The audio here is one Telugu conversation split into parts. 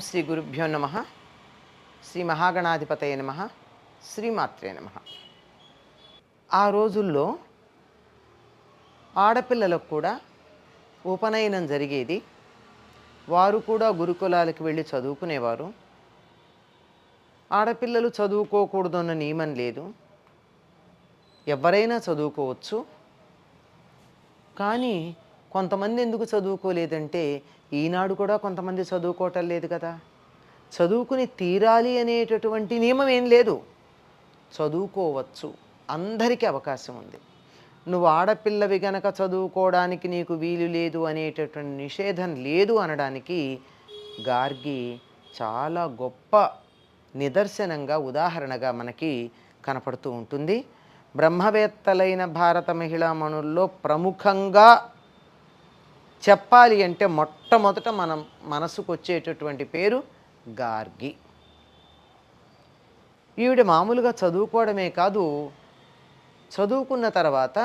శ్రీ గురుభ్యో నమ. శ్రీ మహాగణాధిపతయ నమ. శ్రీమాత్రే నమ. ఆ రోజుల్లో ఆడపిల్లలకు కూడా ఉపనయనం జరిగేది. వారు కూడా గురుకులాలకు వెళ్ళి చదువుకునేవారు. ఆడపిల్లలు చదువుకోకూడదన్న నియమం లేదు. ఎవరైనా చదువుకోవచ్చు. కానీ కొంతమంది ఎందుకు చదువుకోలేదంటే ఈనాడు కూడా కొంతమంది చదువుకోవటం లేదు కదా. చదువుకుని తీరాలి అనేటటువంటి నియమం ఏం లేదు. చదువుకోవచ్చు. అందరికీ అవకాశం ఉంది. నువ్వు ఆడపిల్లవి గనక చదువుకోవడానికి నీకు వీలు లేదు అనేటటువంటి నిషేధం లేదు అనడానికి గార్గి చాలా గొప్ప నిదర్శనంగా ఉదాహరణగా మనకి కనపడుతూ ఉంటుంది. బ్రహ్మవేత్తలైన భారత మహిళా మణుల్లో ప్రముఖంగా చెప్పాలి అంటే మొట్టమొదట మనం మనసుకు వచ్చేటటువంటి పేరు గార్గి. ఈవిడ మామూలుగా చదువుకోవడమే కాదు చదువుకున్న తర్వాత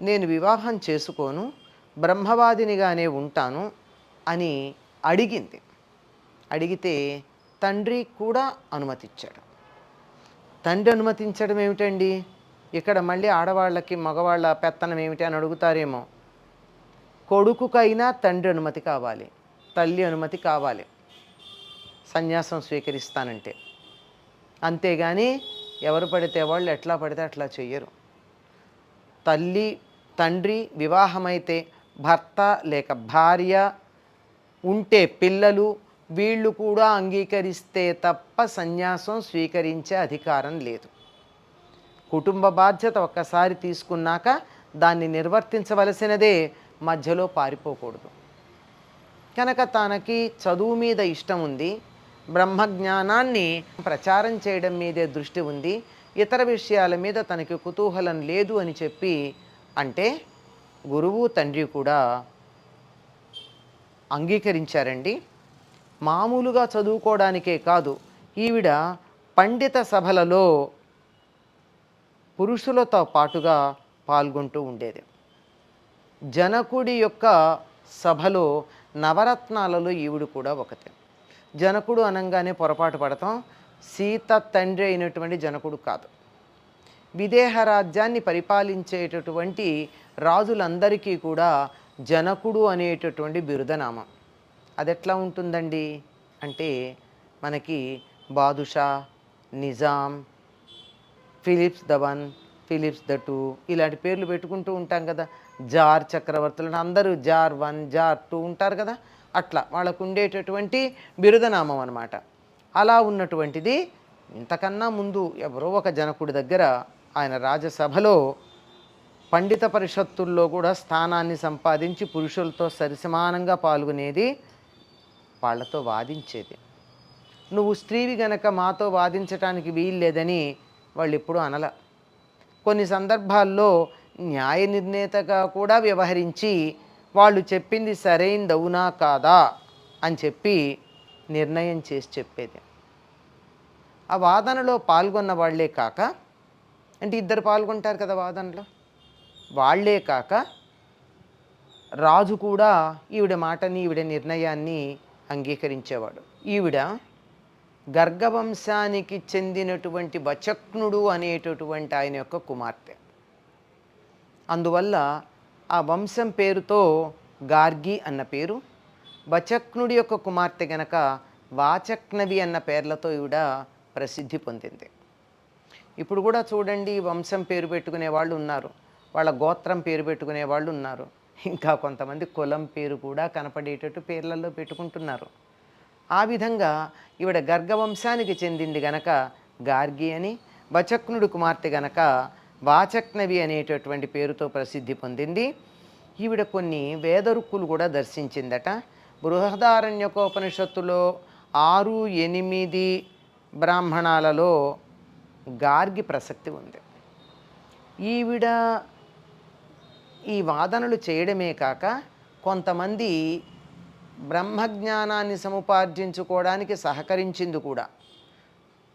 నేను వివాహం చేసుకోను బ్రహ్మవాదినిగానే ఉంటాను అని అడిగింది. అడిగితే తండ్రి కూడా అనుమతిచ్చాడు. తండ్రి అనుమతించడం ఏమిటండి ఇక్కడ మళ్ళీ ఆడవాళ్ళకి మగవాళ్ళ పెత్తనం ఏమిటి అని అడుగుతారేమో. కొడుకుకైనా తండ్రి అనుమతి కావాలి తల్లి అనుమతి కావాలి. సన్యాసం స్వీకరిస్తానంటే. అంతేగాని ఎవరు పడితే వాళ్ళు ఎట్లా పడితే అట్లా చెయ్యరు. తల్లి తండ్రి వివాహమైతే భర్త లేక భార్య ఉంటే పిల్లలు వీళ్ళు కూడా అంగీకరిస్తే తప్ప సన్యాసం స్వీకరించే అధికారం లేదు. కుటుంబ బాధ్యత ఒక్కసారి తీసుకున్నాక దాన్ని నిర్వర్తించవలసినదే మధ్యలో పారిపోకూడదు. కనుక తనకి చదువు మీద ఇష్టం ఉంది బ్రహ్మజ్ఞానాన్ని ప్రచారం చేయడం మీదే దృష్టి ఉంది ఇతర విషయాల మీద తనకి కుతూహలం లేదు అని చెప్పి అంటే గురువు తండ్రి కూడా అంగీకరించారండి. మామూలుగా చదువుకోవడానికే కాదు ఈవిడ పండిత సభలలో పురుషులతో పాటుగా పాల్గొంటూ ఉండేది. జనకుడి యొక్క సభలో నవరత్నాలలో ఈవిడు కూడా ఒకతే. జనకుడు అనగానే పొరపాటు పడతాం. సీత తండ్రి అయినటువంటి జనకుడు కాదు. విదేహ రాజ్యాన్ని పరిపాలించేటటువంటి రాజులందరికీ కూడా జనకుడు అనేటటువంటి బిరుదనామం. అది ఎట్లా ఉంటుందండి? అంటే మనకి badusha Nizam Philips the one Philips the two ఇలాంటి పేర్లు పెట్టుకుంటూ ఉంటాం కదా. జార్ చక్రవర్తులు అందరూ జార్ వన్ జార్ టూ ఉంటారు కదా? అట్లా వాళ్ళకు ఉండేటటువంటి బిరుదనామం అనమాట అలా ఉన్నటువంటిది ఇంతకన్నా ముందు ఎవరో ఒక జనకుడి దగ్గర ఆయన రాజసభలో పండిత పరిషత్తుల్లో కూడా స్థానాన్ని సంపాదించి పురుషులతో సరిసమానంగా పాల్గొనేది వాళ్ళతో వాదించేది. నువ్వు స్త్రీవి గనక మాతో వాదించటానికి వీల్లేదని వాళ్ళు ఎప్పుడూ అనల. కొన్ని సందర్భాల్లో న్యాయ నిర్ణేతగా కూడా వ్యవహరించి వాళ్ళు చెప్పింది సరైనదవునా కాదా అని చెప్పి నిర్ణయం చేసి చెప్పేది. ఆ వాదనలో పాల్గొన్న వాళ్ళే కాక అంటే ఇద్దరు పాల్గొంటారు కదా వాదనలో వాళ్ళే కాక రాజు కూడా ఈవిడ మాటని ఈవిడ నిర్ణయాన్ని అంగీకరించేవాడు. ఈవిడ గర్గవంశానికి చెందినటువంటి వచక్నుడు అనేటటువంటి ఆయన యొక్క కుమార్తె. అందువల్ల ఆ వంశం పేరుతో గార్గి అన్న పేరు వచక్నుడి యొక్క కుమార్తె గనక వాచక్నవి అన్న పేర్లతో ఈవిడ ప్రసిద్ధి పొందింది. ఇప్పుడు కూడా చూడండి వంశం పేరు పెట్టుకునే వాళ్ళు ఉన్నారు వాళ్ళ గోత్రం పేరు పెట్టుకునే వాళ్ళు ఉన్నారు. ఇంకా కొంతమంది కులం పేరు కూడా కనపడేటట్టు పేర్లలో పెట్టుకుంటున్నారు. ఆ విధంగా ఈవిడ గర్గవంశానికి చెందింది గనక గార్గి అని బచక్నుడి కుమార్తె గనక వాచక్నవి అనేటటువంటి పేరుతో ప్రసిద్ధి పొందింది. ఈవిడ కొన్ని వేదరుక్కులు కూడా దర్శించిందట. బృహదారణ్యకోపనిషత్తులో ఆరు ఎనిమిది బ్రాహ్మణాలలో గార్గి ప్రసక్తి ఉంది. ఈవిడ ఈ వాదనలు చేయడమే కాక కొంతమంది బ్రహ్మజ్ఞానాన్ని సముపార్జించుకోవడానికి సహకరించింది కూడా.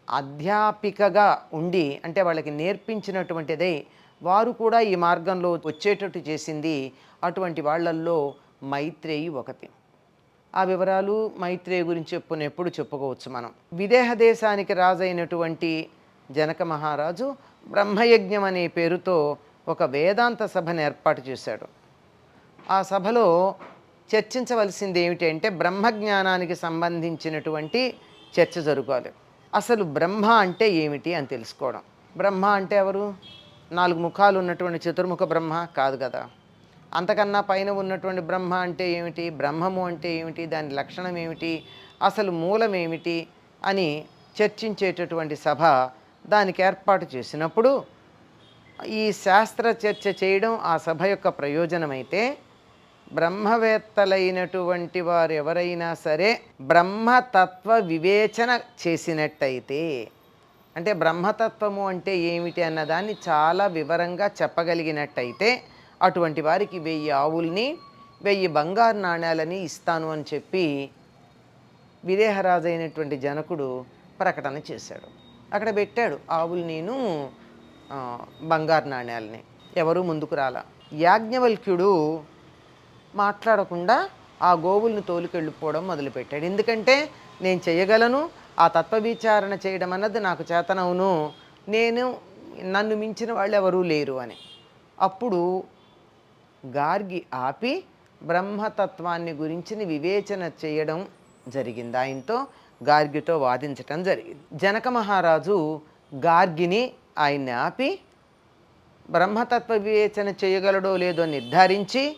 అధ్యాపికగా ఉండి అంటే వాళ్ళకి నేర్పించినటువంటిదే వారు కూడా ఈ మార్గంలో వచ్చేటట్టు చేసింది అటువంటి వాళ్ళల్లో మైత్రేయి ఒకటి. ఆ వివరాలు మైత్రేయ గురించి చెప్పునెప్పుడు చెప్పుకోవచ్చు మనం. విదేహ దేశానికి రాజైనటువంటి జనక మహారాజు బ్రహ్మయజ్ఞం అనే పేరుతో ఒక వేదాంత సభను ఏర్పాటు చేశాడు. ఆ సభలో చర్చించవలసింది ఏమిటి అంటే బ్రహ్మజ్ఞానానికి సంబంధించినటువంటి చర్చ జరగాలి. అసలు బ్రహ్మ అంటే ఏమిటి అని తెలుసుకోవడం. బ్రహ్మ అంటే ఎవరు? నాలుగు ముఖాలు ఉన్నటువంటి చతుర్ముఖ బ్రహ్మ కాదు కదా. అంతకన్నా పైన ఉన్నటువంటి బ్రహ్మ అంటే ఏమిటి? బ్రహ్మము అంటే ఏమిటి? దాని లక్షణం ఏమిటి? అసలు మూలం ఏమిటి? అని చర్చించేటటువంటి సభ దానికి ఏర్పాటు చేసినప్పుడు ఈ శాస్త్ర చర్చ చేయడం ఆ సభ యొక్క ప్రయోజనమైతే బ్రహ్మవేత్తలైనటువంటి వారు ఎవరైనా సరే బ్రహ్మతత్వ వివేచన చేసినట్టయితే అంటే బ్రహ్మతత్వము అంటే ఏమిటి అన్నదాన్ని చాలా వివరంగా చెప్పగలిగినట్టయితే అటువంటి వారికి వెయ్యి ఆవుల్ని వెయ్యి బంగారు నాణ్యాలని ఇస్తాను అని చెప్పి విదేహరాజు అయినటువంటి జనకుడు ప్రకటన చేశాడు. అక్కడ పెట్టాడు ఆవులు నేను బంగారు నాణ్యాలని. ఎవరు ముందుకు రాల. యాజ్ఞవల్క్యుడు మాట్లాడకుండా ఆ గోవుల్ని తోలుకెళ్ళిపోవడం మొదలుపెట్టాడు. ఎందుకంటే నేను చేయగలను ఆ తత్వ విచారణ చేయడం అన్నది నాకు చేతనవును. నేను నన్ను మించిన వాళ్ళు ఎవరూ లేరు అని. అప్పుడు గార్గి ఆపి బ్రహ్మతత్వాన్ని గురించిన వివేచన చేయడం జరిగింది. ఆయనతో గార్గితో వాదించటం జరిగింది. జనక మహారాజు గార్గిని ఆయన్ని ఆపి బ్రహ్మతత్వ వివేచన చేయగలడో లేదో నిర్ధారించి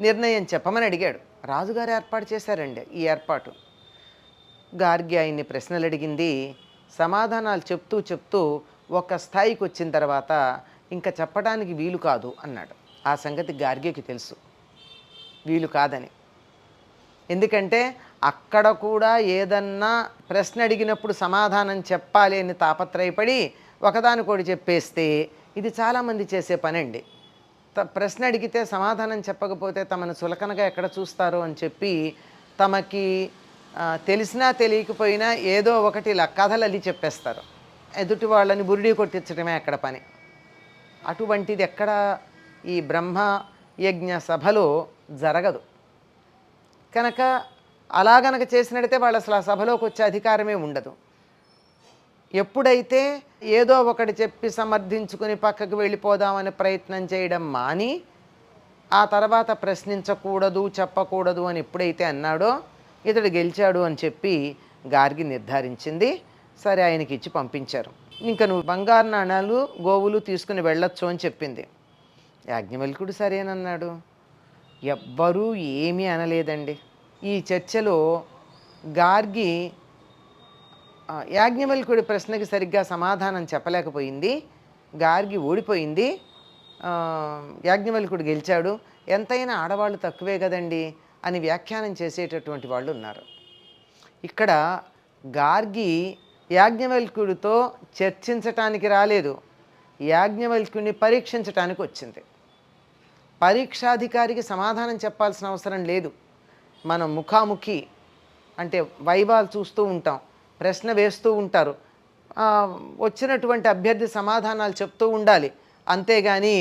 నిర్ణయం చెప్పమని అడిగాడు. రాజుగారు ఏర్పాటు చేశారండి ఈ ఏర్పాటు. గార్గి ఆయన్ని ప్రశ్నలు అడిగింది. సమాధానాలు చెప్తూ చెప్తూ ఒక స్థాయికి వచ్చిన తర్వాత ఇంకా చెప్పడానికి వీలు కాదు అన్నాడు. ఆ సంగతి గార్గికి తెలుసు. వీలు కాదని. ఎందుకంటే అక్కడ కూడా ఏదన్నా ప్రశ్న అడిగినప్పుడు సమాధానం చెప్పాలి అని తాపత్రయపడి ఒకదానికోటి చెప్పేస్తే ఇది చాలామంది చేసే పనండి. ప్రశ్న అడిగితే సమాధానం చెప్పకపోతే తమను చులకనగా ఎక్కడ చూస్తారో అని చెప్పి తమకి తెలిసినా తెలియకపోయినా ఏదో ఒకటి ఇలా కథలు అల్లి చెప్పేస్తారు. ఎదుటి వాళ్ళని బురిడి కొట్టించడమే అక్కడ పని. అటువంటిది ఎక్కడ ఈ బ్రహ్మ యజ్ఞ సభలో జరగదు. కనుక అలా గనక చేసినట్టయితే వాళ్ళు అసలు ఆ సభలోకి వచ్చే అధికారమే ఉండదు. ఎప్పుడైతే ఏదో ఒకటి చెప్పి సమర్థించుకుని పక్కకు వెళ్ళిపోదామని ప్రయత్నం చేయడం మాని ఆ తర్వాత ప్రశ్నించకూడదు చెప్పకూడదు అని ఎప్పుడైతే అన్నాడో ఇతడు గెలిచాడు అని చెప్పి గార్గి నిర్ధారించింది. సరే ఆయనకి ఇచ్చి పంపించారు. ఇంకా నువ్వు బంగారు నాణాలు గోవులు తీసుకుని వెళ్ళొచ్చు అని చెప్పింది. యాజ్ఞవల్కుడు సరేనన్నాడు. ఎవ్వరూ ఏమీ అనలేదండి. ఈ చర్చలో గార్గి యాజ్ఞవల్కుడి ప్రశ్నకి సరిగ్గా సమాధానం చెప్పలేకపోయింది. గార్గి ఓడిపోయింది యాజ్ఞవల్కుడు గెలిచాడు. ఎంతైనా ఆడవాళ్ళు తక్కువే కదండి అని వ్యాఖ్యానం చేసేటటువంటి వాళ్ళు ఉన్నారు. ఇక్కడ గార్గి యాజ్ఞవల్కుడితో చర్చించటానికి రాలేదు. యాజ్ఞవల్కుడిని పరీక్షించటానికి వచ్చింది. పరీక్షాధికారికి సమాధానం చెప్పాల్సిన అవసరం లేదు. మనం ముఖాముఖి అంటే వైవాలు చూస్తూ ఉంటాం. ప్రశ్న వేస్తూ ఉంటారు. వచ్చినటువంటి అభ్యర్థి సమాధానాలు చెప్తూ ఉండాలి. అంతేగాని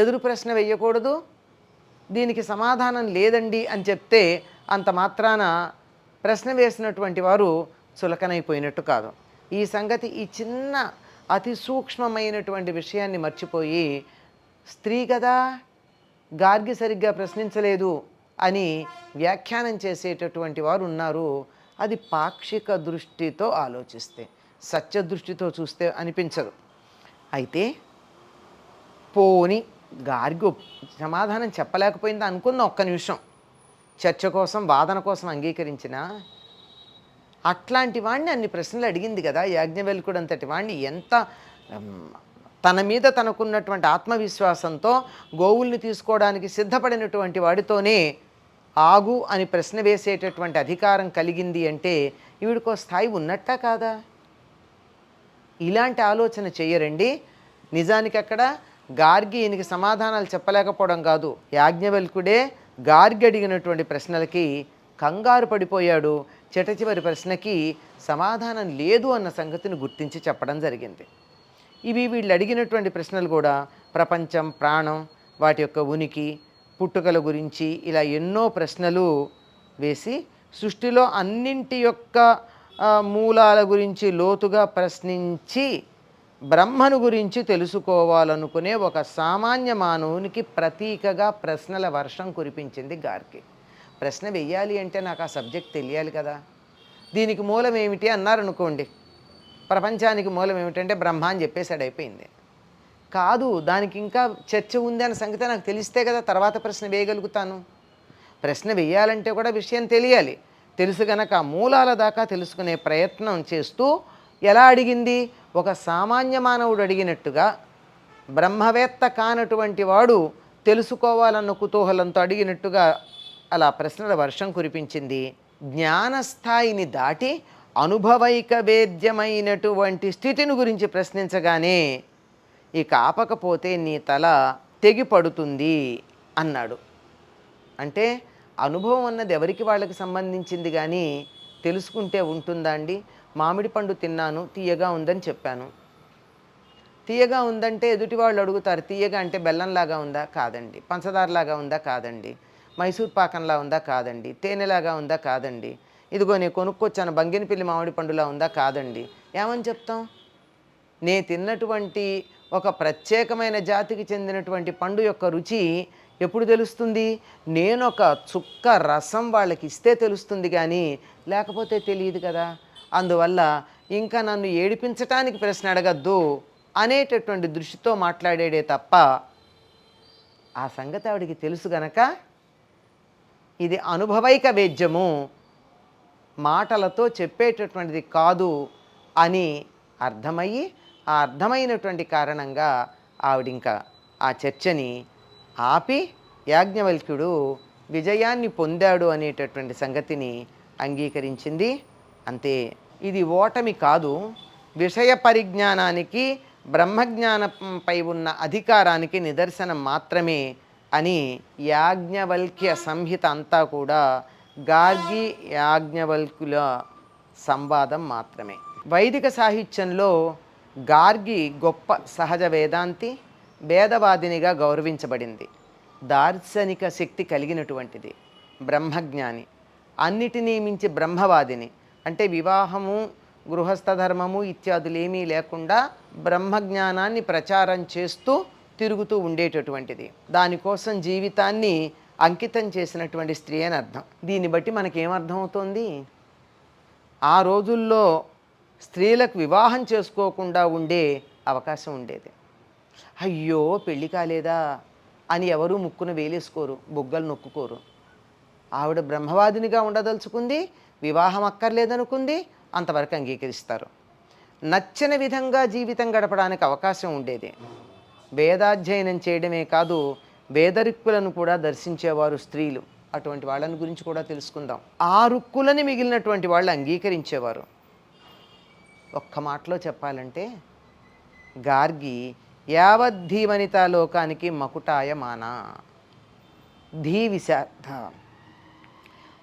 ఎదురు ప్రశ్న వేయకూడదు. దీనికి సమాధానం లేదండి అని చెప్తే అంత మాత్రాన ప్రశ్న వేసినటువంటి వారు చులకనైపోయినట్టు కాదు. ఈ సంగతి ఈ చిన్న అతి సూక్ష్మమైనటువంటి విషయాన్ని మర్చిపోయి స్త్రీ కదా గార్గి సరిగ్గా ప్రశ్నించలేదు అని వ్యాఖ్యానం చేసేటటువంటి వారు ఉన్నారు. అది పాక్షిక దృష్టితో ఆలోచిస్తే సత్య దృష్టితో చూస్తే అనిపించదు. అయితే పోని గార్గి సమాధానం చెప్పలేకపోయింది అనుకుందాం ఒక్క నిమిషం. చర్చ కోసం వాదన కోసం అంగీకరించిన అట్లాంటి వాడిని అన్ని ప్రశ్నలు అడిగింది కదా యాజ్ఞవల్కుడు అంతటి వాడిని ఎంత తన మీద తనకున్నటువంటి ఆత్మవిశ్వాసంతో గోవుల్ని తీసుకోవడానికి సిద్ధపడినటువంటి వాడితోనే ఆగు అని ప్రశ్న వేసేటటువంటి అధికారం కలిగింది అంటే ఈవిడికో స్థాయి ఉన్నట్టా కాదా? ఇలాంటి ఆలోచన చెయ్యరండి నిజానికి అక్కడ గార్గి ఈయనకి సమాధానాలు చెప్పలేకపోవడం కాదు. యాజ్ఞవల్కుడే గార్గి అడిగినటువంటి ప్రశ్నలకి కంగారు పడిపోయాడు. చిట చివరి ప్రశ్నకి సమాధానం లేదు అన్న సంగతిని గుర్తించి చెప్పడం జరిగింది. ఇవి వీళ్ళు అడిగినటువంటి ప్రశ్నలు కూడా ప్రపంచం ప్రాణం వాటి యొక్క ఉనికి పుట్టుకల గురించి ఇలా ఎన్నో ప్రశ్నలు వేసి సృష్టిలో అన్నింటి యొక్క మూలాల గురించి లోతుగా ప్రశ్నించి బ్రహ్మను గురించి తెలుసుకోవాలనుకునే ఒక సామాన్య మానవునికి ప్రతీకగా ప్రశ్నల వర్షం కురిపించింది గార్కి ప్రశ్న వెయ్యాలి అంటే నాకు ఆ సబ్జెక్ట్ తెలియాలి కదా. దీనికి మూలం ఏమిటి అన్నారనుకోండి. ప్రపంచానికి మూలం ఏమిటంటే బ్రహ్మ అని చెప్పేసాడు అయిపోయింది. కాదు దానికి ఇంకా చర్చ ఉంది అన్న సంగతి నాకు తెలిస్తే కదా తర్వాత ప్రశ్న వేయగలుగుతాను. ప్రశ్న వేయాలంటే కూడా విషయం తెలియాలి. తెలుసు గనక మూలాల దాకా తెలుసుకునే ప్రయత్నం చేస్తూ ఎలా అడిగింది? ఒక సామాన్య మానవుడు అడిగినట్టుగా బ్రహ్మవేత్త కానటువంటి వాడు తెలుసుకోవాలన్న కుతూహలంతో అడిగినట్టుగా అలా ప్రశ్నల వర్షం కురిపించింది. జ్ఞానస్థాయిని దాటి అనుభవైక వేద్యమైనటువంటి స్థితిని గురించి ప్రశ్నించగానే ఇక ఆపకపోతే నీ తల తెగిపడుతుంది అన్నాడు. అంటే అనుభవం అన్నది ఎవరికి వాళ్ళకి సంబంధించింది కానీ తెలుసుకుంటే ఉంటుందా అండి? మామిడి పండు తిన్నాను తీయగా ఉందని చెప్పాను. తీయగా ఉందంటే ఎదుటి వాళ్ళు అడుగుతారు తీయగా అంటే బెల్లంలాగా ఉందా? కాదండి. పంచదారలాగా ఉందా? కాదండి. మైసూర్ పాకంలా ఉందా? కాదండి. తేనెలాగా ఉందా? కాదండి. ఇదిగో నేను కొనుక్కొచ్చాను బంగినపిల్లి మామిడి పండులా ఉందా? కాదండి. ఏమని చెప్తాం? నే తిన్నటువంటి ఒక ప్రత్యేకమైన జాతికి చెందినటువంటి పండు యొక్క రుచి ఎప్పుడు తెలుస్తుంది? నేను ఒక చుక్క రసం వాళ్ళకి ఇస్తే తెలుస్తుంది కానీ లేకపోతే తెలియదు కదా. అందువల్ల ఇంకా నన్ను ఏడిపించటానికి ప్రశ్న అడగద్దు అనేటటువంటి దృష్టితో మాట్లాడేడే తప్ప ఆ సంగతి ఆవిడికి తెలుసు గనక ఇది అనుభవైక వేద్యము. మాటలతో చెప్పేటటువంటిది కాదు అని అర్థమయ్యి ఆ అర్థమైనటువంటి కారణంగా ఆవిడ ఇంకా ఆ చర్చని ఆపి యాజ్ఞవల్క్యుడు విజయాన్ని పొందాడు అనేటటువంటి సంగతిని అంగీకరించింది. అంతే ఇది ఓటమి కాదు. విషయ పరిజ్ఞానానికి బ్రహ్మజ్ఞానంపై ఉన్న అధికారానికి నిదర్శనం మాత్రమే అని యాజ్ఞవల్క్య సంహిత అంతా కూడా గార్గి యాజ్ఞవల్కుల సంవాదం మాత్రమే. వైదిక సాహిత్యంలో గార్గి గొప్ప సహజ వేదాంతి వేదవాదినిగా గౌరవించబడింది. దార్శనిక శక్తి కలిగినటువంటిది బ్రహ్మజ్ఞాని. అన్నిటినీ మించి బ్రహ్మవాదిని. అంటే వివాహము గృహస్థ ధర్మము ఇత్యాదులేమీ లేకుండా బ్రహ్మజ్ఞానాన్ని ప్రచారం చేస్తూ తిరుగుతూ ఉండేటటువంటిది. దానికోసం జీవితాన్ని అంకితం చేసినటువంటి స్త్రీ అని అర్థం. దీన్ని బట్టి మనకేమర్థం అవుతోంది ఆ రోజుల్లో స్త్రీలకు వివాహం చేసుకోకుండా ఉండే అవకాశం ఉండేది. అయ్యో పెళ్ళి కాలేదా? అని ఎవరూ ముక్కున వేలేసుకోరు బొగ్గలు నొక్కుకోరు. ఆవిడ బ్రహ్మవాదినిగా ఉండదలుచుకుంది వివాహం అక్కర్లేదనుకుంది అంతవరకు అంగీకరిస్తారు. నచ్చిన విధంగా జీవితం గడపడానికి అవకాశం ఉండేది. వేదాధ్యయనం చేయడమే కాదు వేదరిక్కులను కూడా దర్శించేవారు స్త్రీలు. అటువంటి వాళ్ళని గురించి కూడా తెలుసుకుందాం. ఆ రుక్కులని మిగిలినటువంటి వాళ్ళు అంగీకరించేవారు. ఒక్క మాటలో చెప్పాలంటే గార్గి యావద్ధీవనితా లోకానికి మకుటాయమాన ధీ విశార్థ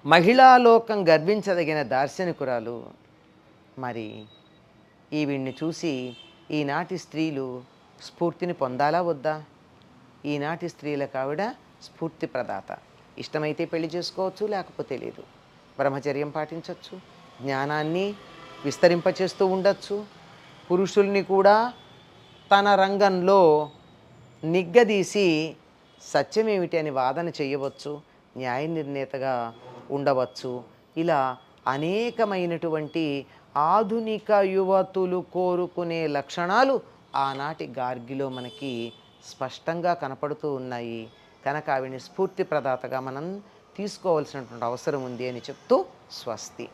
మహిళాలోకం గర్వించదగిన దార్శనికురాలు. మరి ఈవిడ్ని చూసి ఈనాటి స్త్రీలు స్ఫూర్తిని పొందాలా వద్దా? ఈనాటి స్త్రీలకు ఆవిడ స్ఫూర్తి ప్రదాత. ఇష్టమైతే పెళ్ళి చేసుకోవచ్చు లేకపోతే లేదు. బ్రహ్మచర్యం పాటించవచ్చు జ్ఞానాన్ని విస్తరింపచేస్తూ ఉండొచ్చు. పురుషుల్ని కూడా తన రంగంలో నిగ్గదీసి సత్యమేమిటి అని వాదన చేయవచ్చు న్యాయ నిర్ణేతగా ఉండవచ్చు. ఇలా అనేకమైనటువంటి ఆధునిక యువతులు కోరుకునే లక్షణాలు ఆనాటి గార్గిలో మనకి స్పష్టంగా కనపడుతూ ఉన్నాయి. కనుక ఆవిని స్ఫూర్తి ప్రదాతగా మనం తీసుకోవాల్సినటువంటి అవసరం ఉంది అని చెప్తూ స్వస్తి.